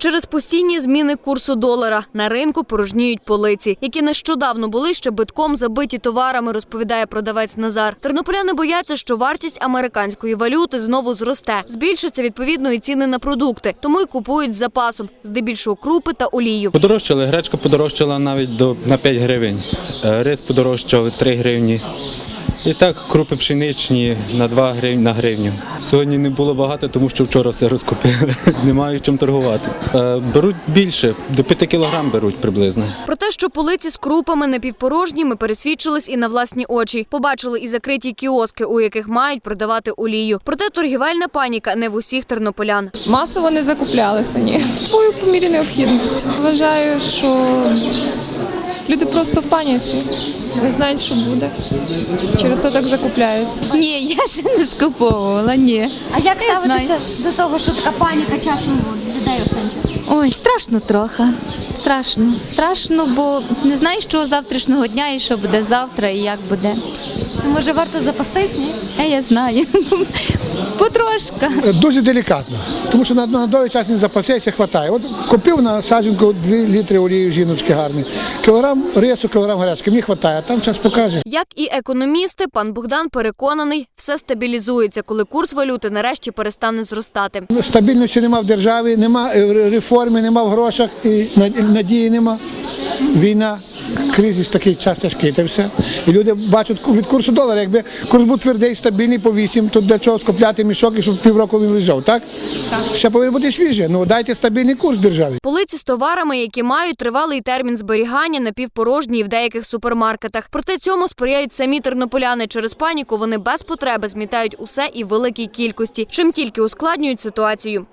Через постійні зміни курсу долара на ринку порожніють полиці, які нещодавно були ще битком забиті товарами, розповідає продавець Назар. Тернополяни бояться, що вартість американської валюти знову зросте. Збільшаться відповідно і ціни на продукти, тому й купують з запасом, здебільшого крупи та олію. Подорожчали, гречка подорожчала навіть до на 5 гривень, е, рис подорожчав 3 гривні. І так крупи пшеничні на 2 гривні на гривню. Сьогодні не було багато, тому що вчора все розкупили. Немає чим торгувати. Е, Беруть більше, до 5 кілограм беруть приблизно. Про те, що полиці з крупами напівпорожні, ми пересвідчились і на власні очі. Побачили і закриті кіоски, у яких мають продавати олію. Проте торгівельна паніка не в усіх тернополян. Масово не закуплялися, ні. Купую по мірі необхідності. Вважаю, що люди просто в паніці, не знають, що буде. Через то так закупляються. Ні, я ще не скуповувала, ні. А як ставитися до того, що така паніка часом у людей останнім часом? Ой, страшно трохи. Страшно. Страшно, бо не знаєш, що завтрашнього дня і що буде завтра, і як буде. Може, варто запастись, ні? А я знаю. Потрошка. Дуже делікатно, тому що на, на довгий час не запасеться, хватає. От купив на саджанку 2 літри олії жіночки гарні, кілограм рису, кілограм гарячки, мені хватає, а там час покаже. Як і економісти, пан Богдан переконаний, все стабілізується, коли курс валюти нарешті перестане зростати. Стабільності нема в державі, нема е, реформи, нема в грошах, і надії нема. Війна. Кризис такий час тяжкий, та все. І люди бачать від курсу долара, якби курс був твердий, стабільний по 8, то для чого скупляти мішок, і щоб півроку він лежав, так? Так. Все повинно бути свіже. Ну дайте стабільний курс державі. Полиці з товарами, які мають тривалий термін зберігання, напівпорожні в деяких супермаркетах. Проте цьому сприяють самі тернополяни. Через паніку вони без потреби змітають усе і в великій кількості, чим тільки ускладнюють ситуацію.